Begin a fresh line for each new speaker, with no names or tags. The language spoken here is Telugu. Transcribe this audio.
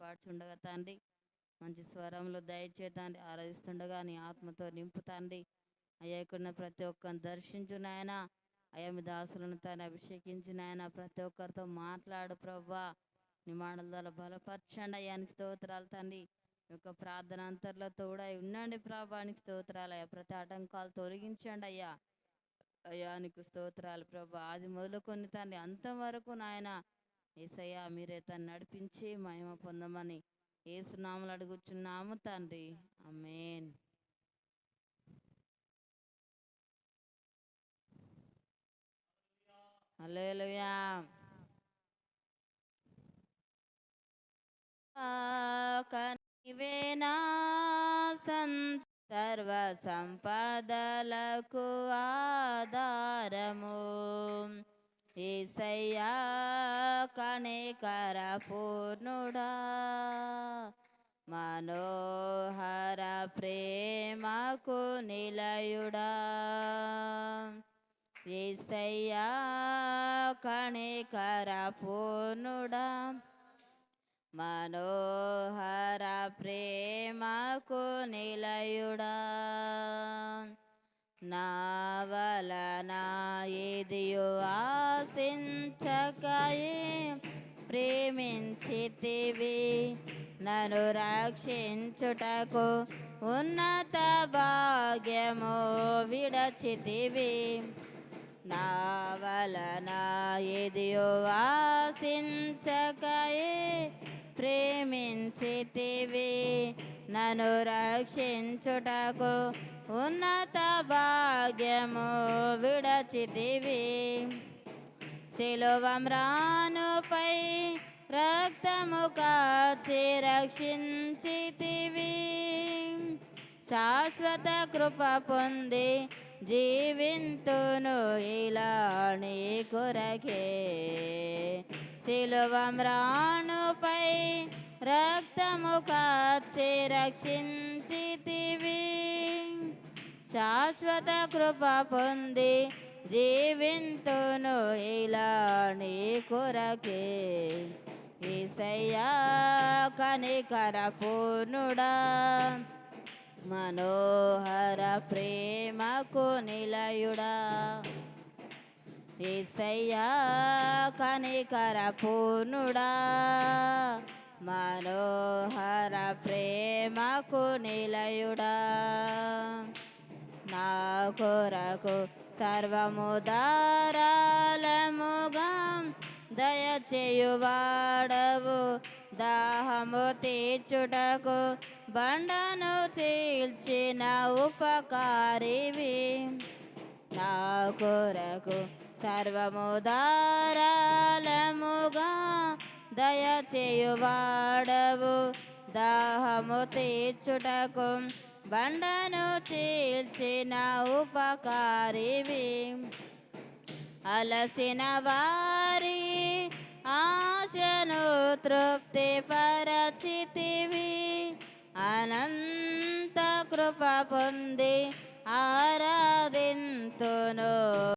పాడుచుండగా తండ్రి మంచి స్వరంలో దయచేతండి ఆరాధిస్తుండగా నీ ఆత్మతో నింపుతండి అయ్యా ప్రతి ఒక్కరిని దర్శించు నాయన. అయ్యా మీ దాసులను తాను అభిషేకించిన ఆయన ప్రతి ఒక్కరితో మాట్లాడు ప్రవ్వా నీ మాటల ద్వారా బలపరచండి. అయ్యానికి స్తోత్రాలు తండ్రి. యొక్క ప్రార్థన అంతర్లో తోడై ఉండండి ప్రభానికి స్తోత్రాలు అయ్యా. ప్రతి ఆటంకాలు తొలగించండి అయ్యా. అయ్యా నీకు స్తోత్రాలు ప్రభా. అది మొదలుకొని తండ్రి అంతం వరకు నాయన ఏసయ్యా మీరే తను నడిపించి మహిమ పొందమని ఏసునామలు అడుగుచున్నాము తండ్రి. అమేన్ హల్లెలూయా. సర్వ సంపదలకు ఆధారము. ఏసయ్యా కణికర పూర్ణుడా మనోహర ప్రేమకు నిలయుడా. ఈసయ్యా కణికర పూర్ణుడా మనోహర ప్రేమకు నిలయుడా. నావలన ఏదియో ఆశించకయే. ప్రేమించితివి నన్ను రక్షించుటకు ఉన్నత భాగ్యము విడచితివి. నావలన ఏదియో ఆశించకయే చేతివి. నన్ను రక్షించుటకు ఉన్నత భాగ్యము విడచితివి. శిలువమ్రానుపై రక్తము కాచి రక్షించితివి. శాశ్వత కృప పొంది జీవింతును ఇలా నీ కొరకే శిలువమ్రానుపై కాచి రక్షించితివి శాశ్వత కృప పొంది జీవింతును ఇలా నీ కొరకే. ఈసయ్యా కనికర పూర్ణుడా మనోహర ప్రేమకు నిలయుడా. ఈసయ్యా కనికర పూర్ణుడా మనోహర ప్రేమకు నిలయుడా. నా కొరకు సర్వము దారాలముగా దయచేయువాడవు. దాహము తీర్చుటకు బండను చీల్చిన ఉపకారివి. నా కొరకు సర్వము దారాలముగా దయచేయువాడవు. దాహము తీర్చుటకు బండను చీల్చిన ఉపకారివి. అలసిన వారి ఆశను తృప్తి పరచితివి అనంత కృప పొంది ఆరాధింతును.